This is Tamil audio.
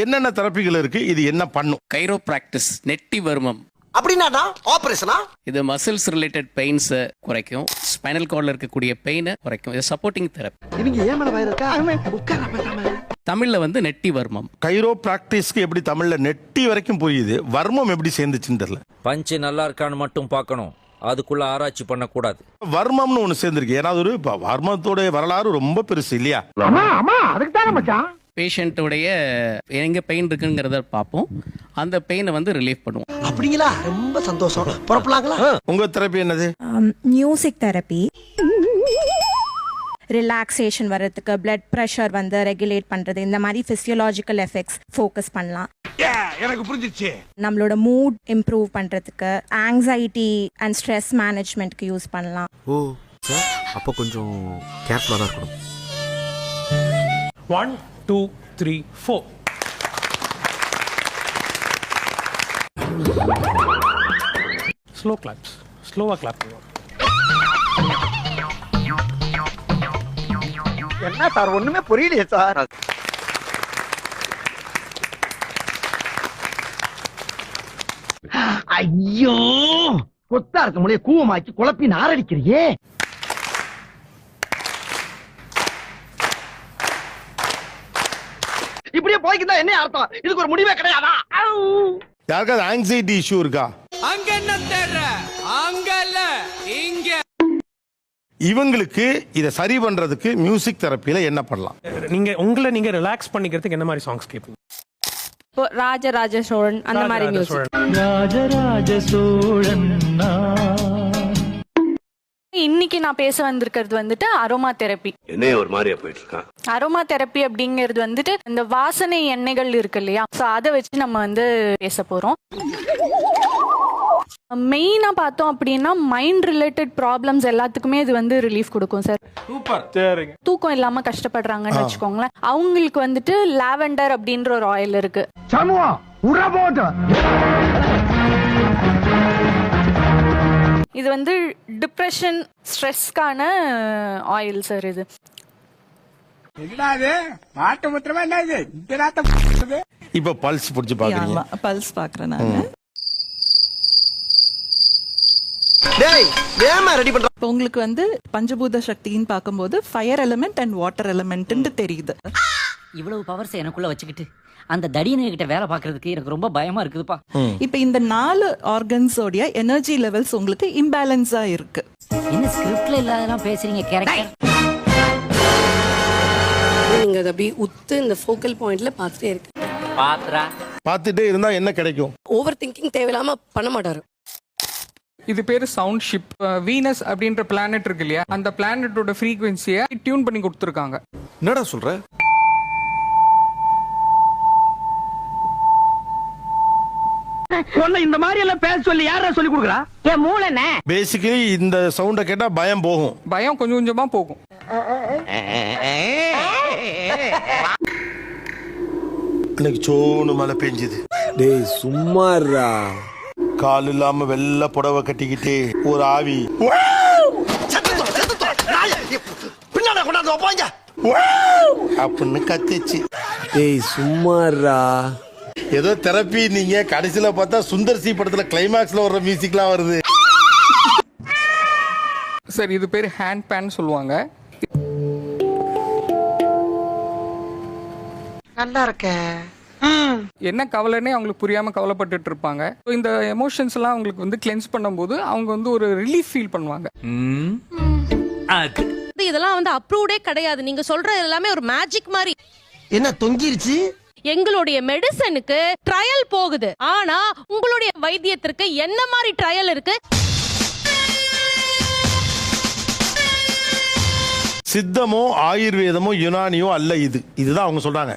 என்னென்ன தெரப்பிகள் இருக்கு? இது என்ன பண்ணும்? கைரோ பிராக்டிஸ் நெட்டி வருமம் அப்படின்னா ஆபரேஷனா இது மசில்ஸ் ரிலேட்டட் பெயின்ஸை குறைக்கும். ஸ்பைனல் கார்டில் இருக்கக்கூடிய பெயினை குறைக்கும். இது சப்போர்ட்டிங் தெரப்பி இவங்க ஏன் மேல இருக்கா? தமிழில் வந்து நெட்டி வர்மம் கைரோ பிராக்டிஸ்க்கு எப்படி தமிழ்ல நெட்டி வரைக்கும் புரியுது? வர்மம் எப்படி சேர்ந்துச்சுன்னு தெரியல. பஞ்சு நல்லா இருக்கான்னு மட்டும் பார்க்கணும். அதுக்குள்ள ஆராய்ச்சி பண்ணக்கூடாது. வர்மம்னு ஒண்ணு சேர்ந்திருக்கு. ஏன்னா அது ஒரு வர்மத்தோட வரலாறு ரொம்ப பெருசு இல்லையா? பேஷண்ட்டுடைய எங்கே பெயின் இருக்குங்கிறத பார்ப்போம். அந்த பெயினை வந்து ரிலீஃப் பண்ணுவோம். அப்படிங்களா? ரொம்ப சந்தோஷம். புறப்படலாங்களா? உங்க தெரப்பி என்னது? மியூசிக் தெரப்பி ரிலாக்ஸேஷன் வர்றதுக்கு பிளட் ப்ரெஷர் வந்து ரெகுலேட் பண்ணுறது இந்த மாதிரி ஃபிசியோலாஜிக்கல் எஃபெக்ட்ஸ் ஃபோக்கஸ் பண்ணலாம். எனக்கு புரிஞ்சிச்சு. நம்மளோட மூட் இம்ப்ரூவ் பண்ணுறதுக்கு ஆங்ஸைட்டி அண்ட் ஸ்ட்ரெஸ் மேனேஜ்மெண்ட்க்கு யூஸ் பண்ணலாம். ஓ அப்போ கொஞ்சம் கேர்ஃபுல்லாக தான் இருக்கணும். One two three four slow claps ஸ்லோவா கிளாப் என்ன சார் ஒண்ணுமே புரியலையே சார். ஐயோ! கொத்தா இருக்க முடிய கூவமாக்கி குழப்பி நாரடிக்கிறியே. இப்படியே போய்க்குதா என்ன அர்த்தம்? இதுக்கு ஒரு முடிவே கிடையாதா? யாருக்காவது ஆங்ஸைட்டி இஷ்யூ இருக்கா? இவங்களுக்கு இதை சரி பண்றதுக்கு மியூசிக் தெரப்பியில என்ன பண்ணலாம்? நீங்க உங்களை நீங்க ரிலாக்ஸ் பண்ணிக்கிறதுக்கு என்ன மாதிரி சாங்ஸ் கேட்பீங்க இப்போ ராஜராஜ சோழன் அந்த மாதிரி ராஜராஜ மியூசிக் சோழன். இன்னைக்கு நான் பேச வந்திருக்கிறது வந்துட்டு அரோமா தெரப்பி என்னைய ஒரு மாதிரியா போயிட்டு இருக்கான் அரோமா தெரப்பி அப்படிங்கிறது வந்துட்டு இந்த வாசனை எண்ணெய்கள் இருக்கு இல்லையா? ஸோ அதை வச்சு நம்ம வந்து பேச போறோம். மெயினா பார்த்தோம் அப்படின்னா மைண்ட் ரிலேட்டட் ப்ராப்ளம்ஸ் எல்லாத்துக்குமே இது வந்து ரிலீஃப் கொடுக்கும் சார் சூப்பர் சரிங்க. தூக்கம் இல்லாம கஷ்டப்படுறாங்கன்னு வச்சுக்கோங்களேன். அவங்களுக்கு வந்துட்டு லாவெண்டர் அப்படின்ற ஒரு ஆயில் இருக்கு. இது வந்து டிப்ரெஷன் ஸ்ட்ரெஸ்க்கான ஆயில் சார் இது. இப்ப பல்ஸ் பிடிச்சு பாக்குறீங்க. பல்ஸ் பாக்குறேன் நான். டேய் வேமா ரெடி பண்ற இப்போ உங்களுக்கு வந்து பஞ்சபூத சக்தின்னு பார்க்கும்போது ஃபயர் எலிமெண்ட் அண்ட் வாட்டர் எலிமெண்ட்னு தெரியுது. இவ்வளவு பவர்ஸ் எனக்குள்ள வச்சுக்கிட்டு அந்த தடியனுங்க கிட்ட வேலை பார்க்கறதுக்கு எனக்கு ரொம்ப பயமா இருக்குதுப்பா. இப்போ இந்த நாலு ஆர்கன்ஸோடைய எனர்ஜி லெவல்ஸ் உங்களுக்கு இம்பேலன்ஸா இருக்கு. என்ன ஸ்கிரிப்ட்ல இல்லாதெல்லாம் பேசுறீங்க கேரக்டர் நீங்க அதை அப்படியே உத்து இந்த ஃபோக்கல் பாயிண்ட்ல பார்த்துட்டே இருக்கு. பாத்ரா பார்த்துட்டே இருந்தா என்ன கிடைக்கும்? ஓவர் திங்கிங் தேவையில்லாம பண்ண மாட்டாரு. இது பேரு சவுண்ட் ஷிப் வீனஸ் அப்படின்ற பிளானட் இருக்கு இல்லையா? அந்த பிளானட்டோட ஃப்ரீக்வன்சியை டியூன் பண்ணி கொடுத்துருக்காங்க. என்னடா சொல்ற? சொன்ன இந்த மாதிரி எல்லாம் பேச சொல்லி யாரா சொல்லி கொடுக்குறா? என் மூளைனே பேசிக்கலி இந்த சவுண்டை கேட்டா பயம் போகும். பயம் கொஞ்சம் கொஞ்சமா போகும். இன்னைக்கு சோனு மழை பெஞ்சுது. டேய் சும்மாறா கால் இல்லாம வெள்ளை புடவை கட்டிக்கிட்டு ஒரு ஆவி. பின்னால கொண்டாந்து வைப்பாங்க அப்படின்னு கத்திச்சு டேய் சும்மாறா ஏதோ தெரப்பி நீங்க. கடைசியில பார்த்தா சுந்தர் சி படத்துல கிளைமாக்ஸ்ல வர்ற மியூசிக்லாம் வருது. சார் இது பேர் ஹேண்ட் பேன் சொல்லுவாங்க. நல்லா இருக்க என்ன கவலைன்னே அவங்களுக்கு புரியாம கவலைப்பட்டுட்டு இருப்பாங்க இந்த எமோஷன்ஸ் எல்லாம் அவங்களுக்கு வந்து கிளென்ஸ் பண்ணும்போது அவங்க வந்து ஒரு ரிலீஃப் ஃபீல் பண்ணுவாங்க. இதெல்லாம் வந்து அப்ரூவ்டே கிடையாது. நீங்க சொல்ற எல்லாமே ஒரு மேஜிக் மாதிரி. என்ன தொங்கிருச்சு? எங்களுடைய மெடிசனுக்கு ட்ரையல் போகுது. ஆனா உங்களுடைய வைத்தியத்திற்கு என்ன மாதிரி ட்ரையல் இருக்கு? சித்தமோ ஆயுர்வேதமோ யுனானியோ அல்ல இது. இதுதான் அவங்க சொல்றாங்க.